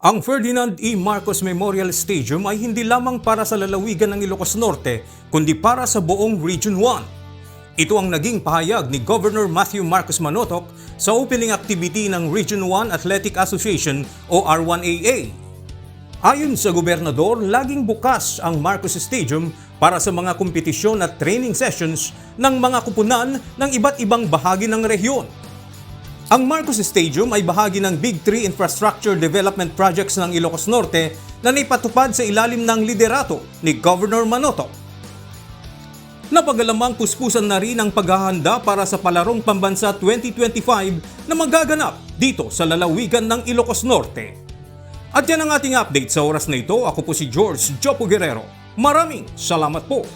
Ang Ferdinand E. Marcos Memorial Stadium ay hindi lamang para sa lalawigan ng Ilocos Norte, kundi para sa buong Region 1. Ito ang naging pahayag ni Governor Matthew Marcos Manotok sa opening activity ng Region 1 Athletic Association o R1AA. Ayon sa gobernador, laging bukas ang Marcos Stadium para sa mga kompetisyon at training sessions ng mga kupunan ng iba't ibang bahagi ng rehiyon. Ang Marcos Stadium ay bahagi ng Big 3 Infrastructure Development Projects ng Ilocos Norte na naipatupad sa ilalim ng liderato ni Governor Manotok. Napagalamang puspusan na rin ang paghahanda para sa Palarong Pambansa 2025 na magaganap dito sa lalawigan ng Ilocos Norte. At yan ang ating update sa oras na ito. Ako po si George Jopo Guerrero. Maraming salamat po.